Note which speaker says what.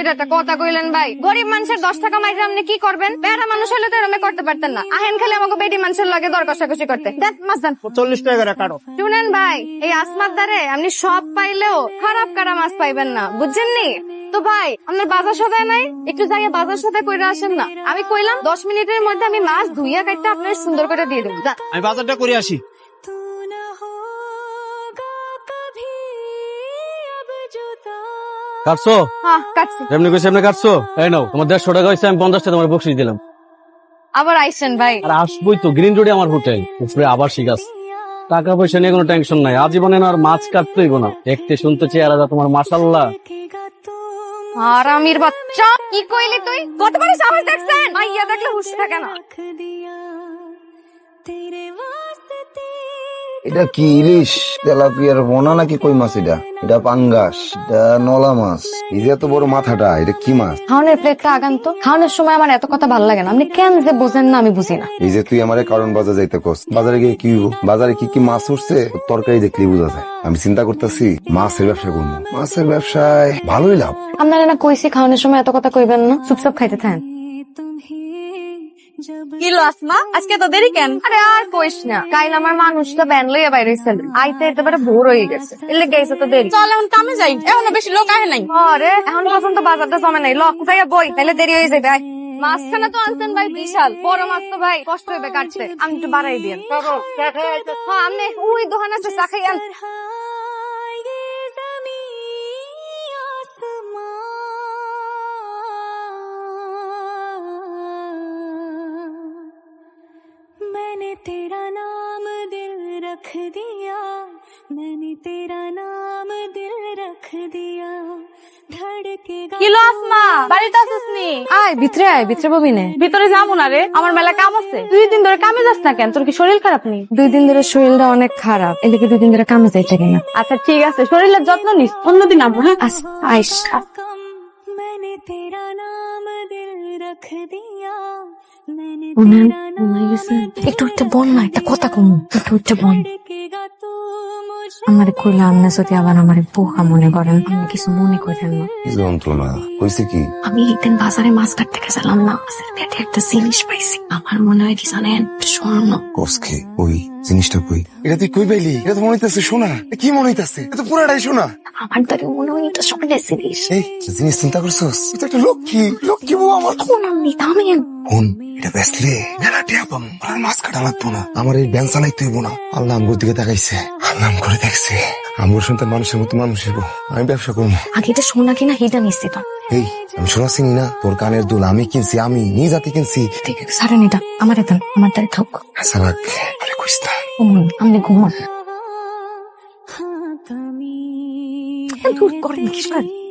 Speaker 1: এটা একটা কথা কইলেন ভাই। গরিব মানুষের দশ টাকা মাইরে আপনি কি করবেন? বেড়া মানুষ হলে তো এরমে করতে পারতেন না। আহেন খালি আমাকে বেটি মানুষের লাগে দর কষাকষি করতে। দেন মাছ দেন।
Speaker 2: চল্লিশ টাকা করে কাটো।
Speaker 1: শুনেন ভাই এই আসমার দ্বারে আপনি সব পাইলেও খারাপ কারা মাছ পাইবেন না। বুঝছেন নি? তো ভাই আপনার বাজার সদায় নাই? একটু জায়গায় বাজার সদায় কইরা আসেন না। আমি কইলাম দশ মিনিটের মধ্যে আমি মাছ ধুইয়া কাটতে আপনার সুন্দর করে দিয়ে দেবো।
Speaker 2: আমি বাজারটা করে আসি।
Speaker 3: কাটছো?
Speaker 1: হ্যাঁ কাটছি।
Speaker 3: এমনি কইছে এমনি কাটছো? এই নাও তোমার দেড়শো টাকা হয়েছে আমি পঞ্চাশ টাকা তোমার বকশিস দিলাম।
Speaker 1: আবার আইসেন ভাই।
Speaker 3: আর আসবোই তো গ্রিন রোডে আমার হোটেল। উপরে আবার শিখাস টাকা পয়সা নিয়ে কোনো টেনশন নাই। আজীবনে না আর মাছ কাটতেই না। দেখতে শুনতে চেহারা যা তোমার মাসাল্লাহ
Speaker 1: আর আমির বাচ্চা কি কইলি তুই? কতবার সাহস দেখছেন? মাইয়া দেখলে হুশ থাকে না।
Speaker 4: এটা কি ইলিশ? তেলাপিয়ার মোনা নাকি কই মাছ এটা? এটা পাঙ্গাস এটা নলা মাছ। এই যে এত বড় মাথাটা এটা কি মাছ?
Speaker 1: খাওয়ানোর প্লেটটা আগান তো খাওয়ানোর সময় আমার এত কথা ভালো লাগে না। আপনি কেন যে বোঝেন না আমি বুঝি না।
Speaker 4: এই যে তুই আমারে কারণ বাজার যাইতে কস বাজারে গিয়ে কি হইব? বাজারে কি কি মাছ উঠছে তরকারি দেখলেই বোঝা যায়। আমি চিন্তা করতেছি মাছের ব্যবসা করব। মাছের ব্যবসায় ভালোই লাভ।
Speaker 1: আপনারা না কইছি খাওয়ানোর সময় এত কথা কইবেন না। চুপচাপ খাইতে থাকেন।
Speaker 5: কিলো আসমা আজকে তো দেরি কেন?
Speaker 1: আরে আর কইস না কাইল আমার মানুষটা ব্যান লইয়া বাইরে হইছিল আইতে একেবারে ভোর হয়ে গেছে। এলে গেছে তো দেরি।
Speaker 5: চল এখন কামে যাই। এখনও বেশি লোক আহে নাই।
Speaker 1: আরে এখন পর্যন্ত বাজারটা জমে নাই। লক যাইয়া বই তাহলে দেরি হয়ে যাবে আয়। মাছখানা তো আনছেন ভাই বিশাল। বড় মাছ তো ভাই কষ্ট হইবে কাটতে। আমি একটু বাড়াই হ্যাঁ আপনি ওই দোকান আছে চা খাই
Speaker 6: तेरा नाम दिल रख दिया मैंने तेरा नाम दिल रख दिया धड़केगा
Speaker 5: কিলো আসমা বাড়িতে আসিস নি
Speaker 1: আয় ভিতরে আয় ভিতরে ববি নে
Speaker 5: ভিতরে যাবো না রে আমার মেলা কাম আছে দুই দিন ধরে কামে যাস না কেন তোর কি শরীর খারাপ নেই
Speaker 1: দুই দিন ধরে শরীরটা অনেক খারাপ এদিকে দুই দিন ধরে কামে যাইতে কিনা
Speaker 5: আচ্ছা ঠিক আছে শরীরের যত্ন নিস অন্যদিন আবো হ্যাঁ
Speaker 1: আস আইস
Speaker 6: कम मैंने तेरा नाम दिल
Speaker 1: একটু বল না একটা কথা কম একটু বল আমার কইলে যদি আবার আমার মনে করেন আমি কিছু মনে করেন না
Speaker 4: যন্ত্রণা হয়েছে কি
Speaker 1: আমি একদিন বাজারে মাছ কাটতে গেছিলাম না মাছের পেটে একটা জিনিস পাইছি আমার মনে হয় কি জানেন স্বর্ণ
Speaker 4: কসকে ওই জিনিসটা কই এটা তুই কই পাইলি এটা তো মনে হইতাছে সোনা কি মনে হইতাছে এটা তো পুরাটাই সোনা
Speaker 1: আমার দ্বারা মনে হয় এটা
Speaker 4: এই জিনিস চিন্তা করছস এটা একটা লক্ষ্মী লক্ষ্মী বউ আমার
Speaker 1: কোন থামেন
Speaker 4: ফোন এটা বেসলে মেলা টিয়া পাম আর মাছ কাটা লাগবো না আমার এই ব্যাংক না আল্লাহ আমগুর দিকে তাকাইছে আল্লাহ করে দেখছে আমগুর সন্তান মানুষের মতো মানুষ হইব আমি ব্যবসা করব
Speaker 1: আগে এটা সোনা কিনা হিটা নিশ্চিত
Speaker 4: এই আমি শোনা চিনি না তোর কানের দুল আমি কিনছি আমি নিজ হাতে কিনছি
Speaker 1: ঠিক আছে সারেন এটা আমার দেন আমার দ্বারা থাক
Speaker 4: আচ্ছা রাখ আরে কইস না
Speaker 1: ঘুমান
Speaker 6: 他都
Speaker 1: 搞的明白。